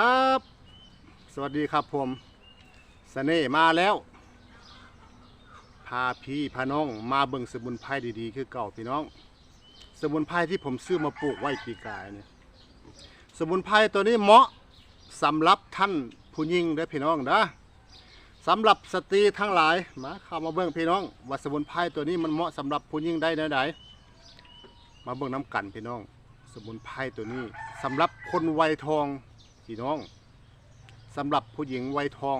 ครับ สวัสดีครับผมสเสน่ห์มาแล้ว พาพี่พาน้องมาเบิ่งสมุนไพรดีๆ คือเก่าพี่น้อง สมุนไพรที่ผมซื้อมาปลูกไว้ปีกายเนี่ยสมุนไพรตัวนี้เหมาะสำหรับท่านผู้หญิงเด้อพี่น้องนะสำหรับสตรีทั้งหลายมาเข้ามาเบิ่งพี่น้อง ว่าสมุนไพรตัวนี้มันเหมาะสำหรับผู้หญิงได้แนวใดมาเบิ่งน้ำกันพี่น้อง สมุนไพรตัวนี้สำหรับคนวัยทอง พี่น้องสำหรับผู้หญิงวัยทอง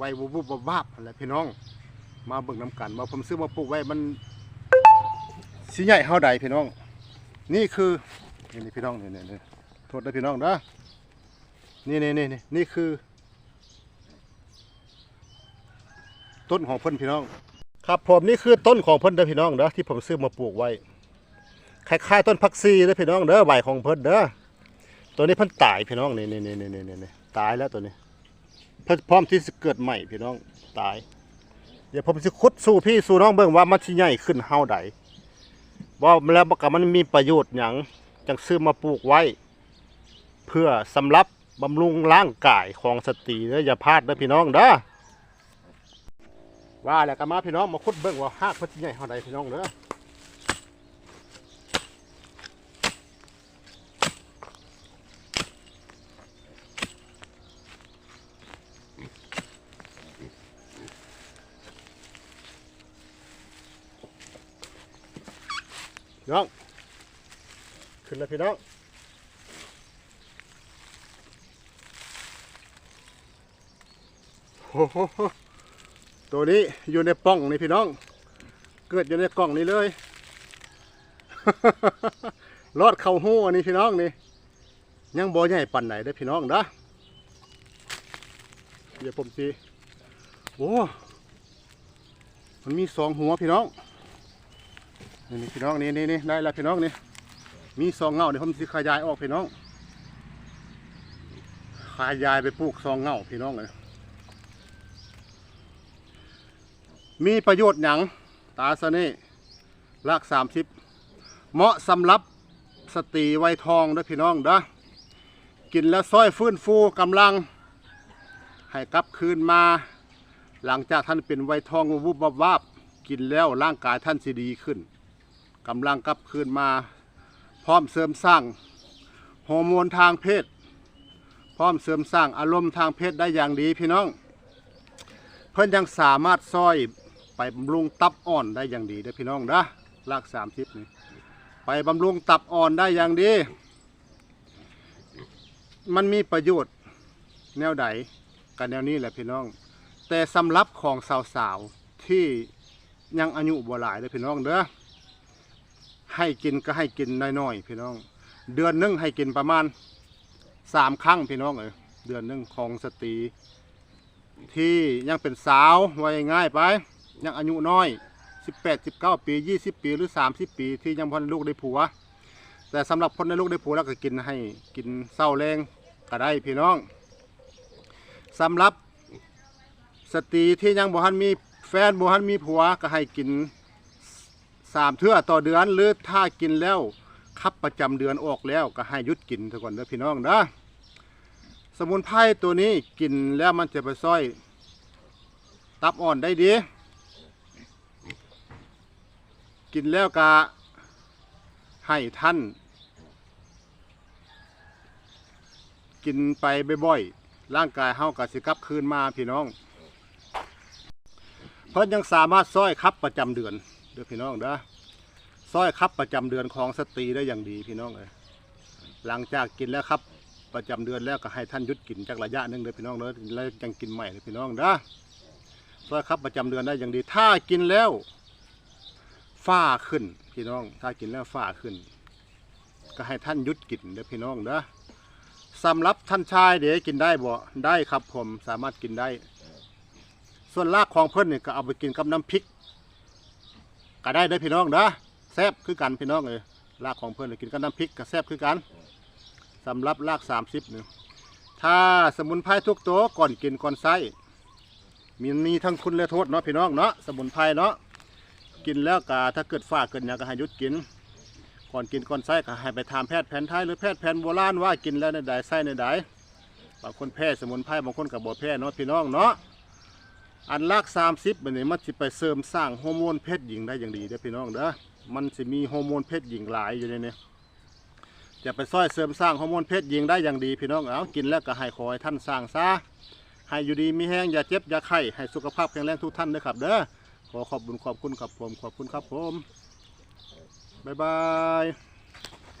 วัยวุบวุบวับวับอะไรพี่น้อง มาเบิ่งน้ำกันมาผมซื้อมาปลูกไว้มันสีใหญ่เท่าใดพี่น้อง นี่คือนี่พี่น้องนี่นี่นี่โทษนะพี่น้องนะนี่นี่นี่นี่นี่คือ ต้นของเพิ่นพี่น้อง ครับผมนี่คือต้นของเพิ่นเด้อพี่น้องเด้อที่ผมซื้อมาปลูกไว้คล้ายๆต้นพักซีเด้อพี่น้องเด้อใบของเพิ่นเด้อ ตัวนี้พิ่นตายพี่น้องนี่นี่นี่นี่นี่นี่ตายแล้วตัวนี้เพิ่นพร้อมที่จะเกิดใหม่พี่น้องตายเดี๋ยวผมจะคุดสู่พี่สู่น้องเบิ่งว่ามันสิใหญ่ขึ้นเฮาใดบ่าแล้วบ่ก็มันมีประโยชน์หยังจังซื้อมาปลูกไว้ เพื่อสำหรับบำรุงร่างกายของสตรีเด้ออย่าพลาดเด้อพี่น้องเด้อว่าแล้วก็มาพี่น้องมาคุดเบิ่งว่าหากมันสิใหญ่เฮาใดพี่น้องเด้อ พี่น้อง ขึ้นแล้วพี่น้องโอ้โหตัวนี้อยู่ในป้องนี่พี่น้อง เกิดอยู่ในกล่องนี้เลยรอดเข่าหูอันนี้พี่น้องนี่ ยังบ่ใหญ่ปันไหนได้พี่น้องนะเดี๋ยวผมสิโอ้ มันมีสองหัวพี่น้อง นี่พี่น้องนี่นี่นี่ได้แล้วพี่น้องนี่มีซองเงาเดี๋ยวผมสิขยายออกพี่น้องขยายไปปลูกซองเงาพี่น้องเลยมีประโยชน์หยังตาสนี่รากสามสิบเหมาะสำหรับสตรีวัยทองด้อพี่น้องเด้อกินแล้วซ้อยฟื้นฟูกำลัง ให้กลับคืนมา หลังจากท่านเป็นวัยทองวุบวับวาบกินแล้วร่างกายท่านสิดีขึ้น กำลังกลับคืนมา พร้อมเสริมสร้างฮอร์โมนทางเพศ พร้อมเสริมสร้างอารมณ์ทางเพศได้อย่างดีพี่น้อง เพิ่อนยังสามารถซอยไปบำรุงตับอ่อนได้อย่างดีเด้พี่น้องนะรากสามสิบนี่ไปบำรุงตับอ่อนได้อย่างดี มันมีประโยชน์แนวใดกันแนวนี้แหละพี่น้อง แต่สำหรับของสาวๆที่ยังอายุบ่หลายเด้พี่น้องเด้อ ให้กินก็ให้กินน้อยๆพี่น้อง เดือนหนึงให้กินประมาณสามครั้งพี่น้องเออเดือนหนึงของสตรีที่ยังเป็นสาวไว้ง่ายไป ยังอายุน้อย 18 19 ปี 20 ปีหรือ 30 ปีที่ยังพอนลูกได้ผัว แต่สำหรับคนในลูกได้ผัวแล้วก็กินให้กินเศร้าแรงก็ได้พี่น้องสำหรับสตรีที่ยังบ่ทันมีแฟนบ่ทันมีผัวก็ให้กิน สามเทื่อต่อเดือนหรือถ้ากินแล้วคับประจำเดือนออกแล้วก็ให้ยุดกินทุกคนเด้อพี่น้องนะสมุนไพรตัวนี้กินแล้วมันจะไปซ้อย ตับอ่อนได้ดี กินแล้วก็ให้ท่าน กินไปบ่อยๆ ร่างกายเฮาก็สิกลับคืนมาพี่น้อง เพิ่นยังสามารถซ้อยคับประจำเดือนเด้อพี่น้องเด้อ ซอยครับประจำเดือนของสตรีได้อย่างดีพี่น้องเลยหลังจากกินแล้วครับประจำเดือนแล้วก็ให้ท่านยุดกินจากระยะหนึ่งเด้อพี่น้องเด้อแล้วยังกินใหม่เด้อพี่น้องเด้อซอยครับประจำเดือนได้อย่างดี ถ้ากินแล้วฝ้าขึ้น พี่น้อง ถ้ากินแล้วฝ้าขึ้น ก็ให้ท่านยุดกินเด้อพี่น้องเด้อสำหรับท่านชายเดี๋ยวกินได้บ่ได้ครับผมสามารถกินได้ ส่วนรากของเพิ่นเนี่ยก็เอาไปกินกับน้ำพริก ก็ได้ได้อพี่น้องนะ แซบคือกันพี่น้องเลยรากของเพื่อนเลยกินกับน้ำพริกก็แซบคือกันสำหรับรากสามสิบเนี่ยถ้าสมุนไพรทุกตัวก่อนกินก่อนไส้มีมีทั้งคุณและโทษเนาะพี่น้องเนาะสมุนไพรเนาะกินแล้วก็ถ้าเกิดฝ้าเกิดหยังก็ให้หยุดกิน ก่อนกินก่อนไส้ก็ให้ไปถามแพทย์แผนไทยหรือแพทย์แผนโบราณว่ากินแล้วในใดไส้ในใดบางคนแพ้สมุนไพรบางคนกับบ่แพ้เนาะพี่น้องเนาะอันลัก30บัดนี้มันสิไปเสริมสร้างฮอร์โมนเพศหญิงได้อย่างดีเด้อพี่น้องเด้อ มันจะมีฮอร์โมนเพศหญิงหลายอยู่ในนี้จะไปซอยเสริมสร้างฮอร์โมนเพศหญิงได้อย่างดีพี่น้องเอากินแล้วก็ให้คอยท่านสร้างซะให้อยู่ดีมีแห้งอย่าเจ็บอย่าไข้ให้สุขภาพแข็งแรงทุกท่านเด้อครับเด้อขอขอบคุญขอบคุณครับผมขอบคุณครับผมบ๊ายบาย